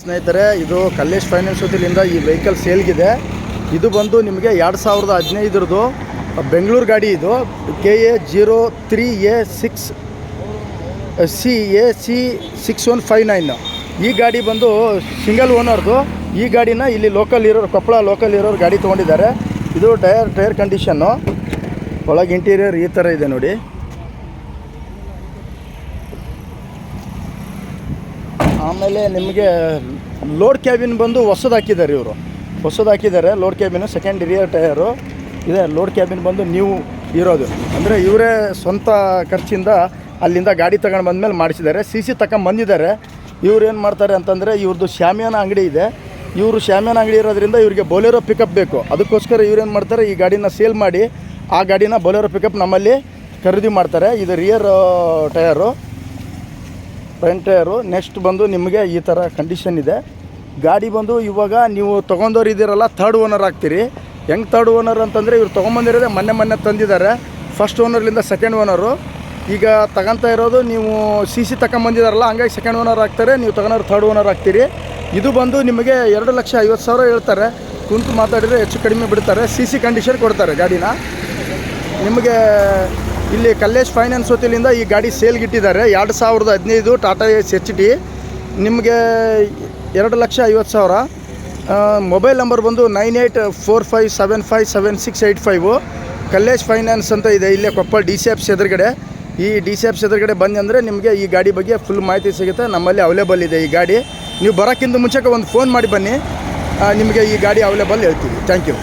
ಸ್ನೇಹಿತರೆ, ಇದು ಕಲ್ಲೇಶ್ ಫೈನಾನ್ಸ್ ವತಿಯಿಂದ ಈ ವೆಹಿಕಲ್ ಸೇಲ್ಗಿದೆ ಇದು ಬಂದು ನಿಮಗೆ ಎರಡು ಸಾವಿರದ ಹದಿನೈದರದು ಬೆಂಗಳೂರು ಗಾಡಿ ಇದು. K A zero three A six C A C six one five nine ಈ ಗಾಡಿ ಬಂದು ಸಿಂಗಲ್ ಓನರ್ದು ಈ ಗಾಡಿನ ಇಲ್ಲಿ ಲೋಕಲ್ ಇರೋರು ಕೊಪ್ಪಳ ಲೋಕಲ್ ಇರೋರು ಗಾಡಿ ತೊಗೊಂಡಿದ್ದಾರೆ. ಇದು ಟೈರ್ ಟೈರ್ ಕಂಡೀಷನ್ನು ಒಳಗೆ ಇಂಟೀರಿಯರ್ ಈ ಥರ ಇದೆ ನೋಡಿ. ಆಮೇಲೆ ನಿಮಗೆ ಲೋಡ್ ಕ್ಯಾಬಿನ್ ಬಂದು ಹೊಸದು ಹಾಕಿದ್ದಾರೆ ಇವರು. ಹೊಸದು ಹಾಕಿದ್ದಾರೆ, load cabin second rear tyre ಇದೆ, ಲೋಡ್ ಕ್ಯಾಬಿನ್ ಬಂದು ನ್ಯೂ ಇರೋದು. ಅಂದರೆ ಇವರೇ ಸ್ವಂತ ಖರ್ಚಿಂದ ಅಲ್ಲಿಂದ ಗಾಡಿ ತಗೊಂಡು ಬಂದಮೇಲೆ ಮಾಡಿಸಿದ್ದಾರೆ. ಸಿ ಸಿ ತಗೊಂಡು ಬಂದಿದ್ದಾರೆ ಇವ್ರು ಏನು ಮಾಡ್ತಾರೆ ಅಂತಂದರೆ ಇವ್ರದ್ದು ಶ್ಯಾಮಿಯಾನ ಅಂಗಡಿ ಇದೆ. ಇವರು ಶ್ಯಾಮಿಯಾನ ಅಂಗಡಿ ಇರೋದ್ರಿಂದ ಇವರಿಗೆ ಬೊಲೆರೋ ಪಿಕಪ್ ಬೇಕು. ಅದಕ್ಕೋಸ್ಕರ ಇವ್ರು ಏನು ಮಾಡ್ತಾರೆ, ಈ ಗಾಡಿನ ಸೇಲ್ ಮಾಡಿ ಆ ಗಾಡಿನ ಬೊಲೆರೋ ಪಿಕಪ್ ನಮ್ಮಲ್ಲಿ ಖರೀದಿ ಮಾಡ್ತಾರೆ. ಇದು rear tyre front tyre next ಬಂದು ನಿಮಗೆ ಈ ಥರ ಕಂಡೀಷನ್ ಇದೆ. ಗಾಡಿ ಬಂದು ಇವಾಗ ನೀವು ತೊಗೊಂಡವ್ರು ಇದ್ದೀರಲ್ಲ ಥರ್ಡ್ ಓನರ್ ಆಗ್ತೀರಿ. ಹೆಂಗೆ ಥರ್ಡ್ ಓನರ್ ಅಂತಂದರೆ ಇವ್ರು ತೊಗೊಂಬಂದಿರೋದೆ ಮೊನ್ನೆ ಮೊನ್ನೆ ತಂದಿದ್ದಾರೆ. ಫಸ್ಟ್ ಓನರ್ಲಿಂದ ಸೆಕೆಂಡ್ ಓನರು ಈಗ ತಗೊಂತ ಇರೋದು ನೀವು ಸಿ ಸಿ ತಗೊಂಬಂದಿದಾರಲ್ಲ ಹಂಗಾಗಿ ಸೆಕೆಂಡ್ ಓನರ್ ಆಗ್ತಾರೆ, ನೀವು ತಗೊಂಡ್ರೆ ಥರ್ಡ್ ಓನರ್ ಆಗ್ತೀರಿ. ಇದು ಬಂದು ನಿಮಗೆ ಎರಡು ಲಕ್ಷ ಐವತ್ತು ಸಾವಿರ ಹೇಳ್ತಾರೆ. ಕುಂತು ಮಾತಾಡಿದರೆ ಹೆಚ್ಚು ಕಡಿಮೆ ಬಿಡ್ತಾರೆ. ಸಿ ಸಿ ಕಂಡೀಷನ್ ಕೊಡ್ತಾರೆ ಗಾಡಿನ. ನಿಮಗೆ ಇಲ್ಲಿ ಕಲ್ಲೇಶ್ ಫೈನಾನ್ಸ್ ವತಿಯಿಂದ ಈ ಗಾಡಿ ಸೇಲ್ಗಿಟ್ಟಿದ್ದಾರೆ ಎರಡು ಸಾವಿರದ ಹದಿನೈದು ಟಾಟಾ ಎಸ್ ಎಚ್ ಟಿ ನಿಮಗೆ ಎರಡು ಲಕ್ಷ ಐವತ್ತು ಸಾವಿರ. ಮೊಬೈಲ್ ನಂಬರ್ ಬಂದು nine eight four five seven five seven six eight five Kallesh finance ಅಂತ ಇದೆ. ಇಲ್ಲೇ ಕೊಪ್ಪಳ ಡಿ ಸಿ ಎಫ್ಸ್ ಎದುರುಗಡೆ. ಈ ಡಿ ಸಿ ಎಫ್ಸ್ ಎದುರುಗಡೆ ಬಂದು ಅಂದರೆ ನಿಮಗೆ ಈ ಗಾಡಿ ಬಗ್ಗೆ ಫುಲ್ ಮಾಹಿತಿ ಸಿಗುತ್ತೆ. ನಮ್ಮಲ್ಲಿ ಅವೈಲೇಬಲ್ ಇದೆ ಈ ಗಾಡಿ. ನೀವು ಬರೋಕ್ಕಿಂತ ಮುಂಚೆಗೆ ಒಂದು ಫೋನ್ ಮಾಡಿ ಬನ್ನಿ. ನಿಮಗೆ ಈ ಗಾಡಿ ಅವೈಲೇಬಲ್ ಹೇಳ್ತೀವಿ. Thank you